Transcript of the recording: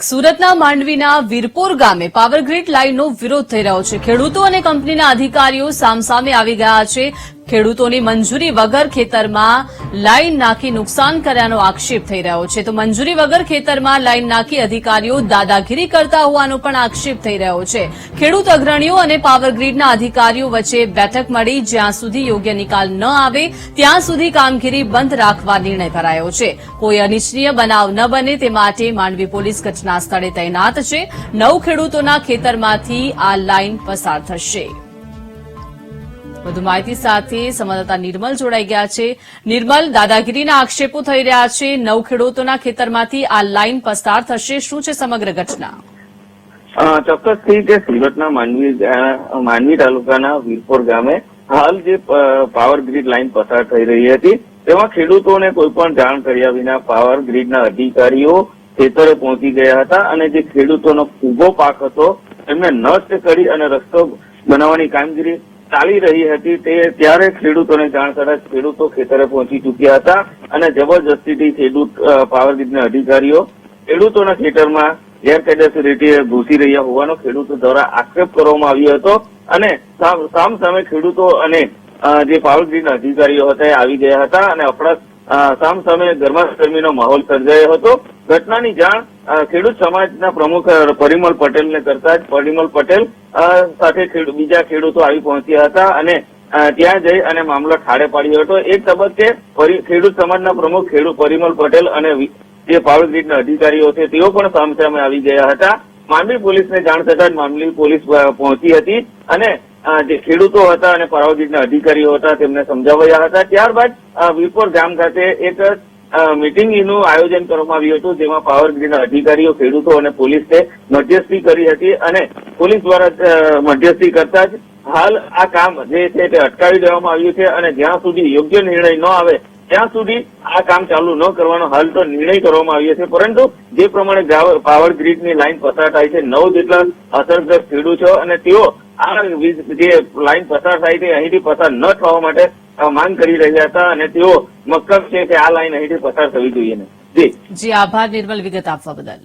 સુરતના માંડવીના વીરપોર ગામે પાવરગ્રીડ લાઇનનો વિરોધ થઈ રહ્યો છે. ખેડૂતો અને કંપનીના અધિકારીઓ સામસામે આવી ગયા છે. ખેડૂતોની મંજૂરી વગર ખેતરમાં લાઇન નાખી નુકસાન કર્યાનો આક્ષેપ થઈ રહ્યો છે. તો મંજૂરી વગર ખેતરમાં લાઇન નાખી અધિકારીઓ દાદાગીરી કરતા હોવાનો પણ આક્ષેપ થઈ રહ્યો છે. ખેડૂત અગ્રણીઓ અને પાવરગ્રીડના અધિકારીઓ વચ્ચે બેઠક મળી જ્યાં સુધી યોગ્ય નિકાલ ન આવે, ત્યાં સુધી કામગીરી બંધ રાખવા નિર્ણય કરાયો છે. કોઈ અનિચ્છનીય બનાવ ન બને તે માટે માંડવી પોલીસ ઘટના સ્થળે તૈનાત છે. નવ ખેડૂતોના ખેતરમાંથી આ લાઇન પસાર થશે. વધુ માહિતી સાથે સંવાદદાતા નિર્મલ જોડાઈ ગયા છે. નિર્મલ દાદાગીરીના આક્ષેપો થઈ રહ્યા છે. નવ ખેડૂતોના ખેતરમાંથી આ લાઇન પસાર થશે. શું છે સમગ્ર ઘટના? ચોક્કસથી કે સુરતના માંડવી અ, માંડવી તાલુકાના વીરપોર ગામે હાલ જે પાવર ગ્રીડ લાઇન પસાર થઈ રહી હતી તેમાં ખેડૂતોને કોઈ પણ જાણ કર્યા વિના પાવર ગ્રીડના અધિકારીઓ ખેતરે પહોંચી ગયા હતા અને જે ખેડૂતોનો ઊભો પાક હતો એમને નષ્ટ કરી અને રસ્તો બનાવવાની કામગીરી ચાલી રહી હતી તે ત્યારે ખેડૂતોને જાણ કરતા ખેડૂતો ખેતરે પહોંચી ચૂક્યા હતા અને જબરજસ્તીથી ખેડૂત પાવર ગ્રીડના અધિકારીઓ ખેડૂતોના ખેતરમાં ગેરકાયદેસર રીતે ઘૂસી રહ્યા હોવાનો ખેડૂતો દ્વારા આક્ષેપ કરવામાં આવ્યો હતો અને સામ સામ ખેડૂતો અને જે પાવર ગ્રીડના અધિકારીઓ હતા એ આવી ગયા હતા અને અફડા અ, સામ ગરમાગરમીનો માહોલ સર્જાયો હતો. ઘટનાની જાણ ખેડૂત સમાજના પ્રમુખ પરિમલ પટેલને કરતા જ પરિમલ પટેલ સાથે બીજા ખેડૂતો આવી પહોંચ્યા હતા અને ત્યાં જઈ અને મામલો ઠારે પાડ્યો હતો. એક તબક્કે ખેડૂત સમાજના પ્રમુખ ખેડૂત પરિમલ પટેલ અને જે પાવર ગ્રીડના અધિકારીઓ છે તેઓ પણ સામસામે આવી ગયા હતા. માંડવી પોલીસને જાણ થતા જ માંડવી પોલીસ પહોંચી હતી અને જે ખેડૂતો હતા અને પાવર અધિકારીઓ હતા, તેમને સમજાવ્યા હતા. ત્યારબાદ વીરપોર ગામ ખાતે એક મિટિંગનું આયોજન કરવામાં આવ્યું હતું, જેમાં પાવર અધિકારીઓ, ખેડૂતો અને પોલીસે મધ્યસ્થી કરી હતી અને પોલીસ દ્વારા મધ્યસ્થી કરતા જ હાલ આ કામ જે છે તે અટકાવી દેવામાં આવ્યું છે અને જ્યાં સુધી યોગ્ય નિર્ણય ન આવે, ત્યાં સુધી આ કામ ચાલુ ન કરવાનો હાલ તો નિર્ણય કરવામાં આવ્યો છે. પરંતુ જે પ્રમાણે પાવર ગ્રીડની લાઈન પસાર થાય છે, નવ જેટલા અસરગ્રસ્ત ખેડૂતો અને તેઓ આ જે લાઈન પસાર થાય છે, અહીંથી પસાર ન થવા માટે માંગ કરી રહ્યા હતા અને તેઓ મક્કમ છે કે આ લાઈન અહીંથી પસાર થવી જોઈએ જી. જી, આભાર, નિર્મલ વિગત આપવા બદલ.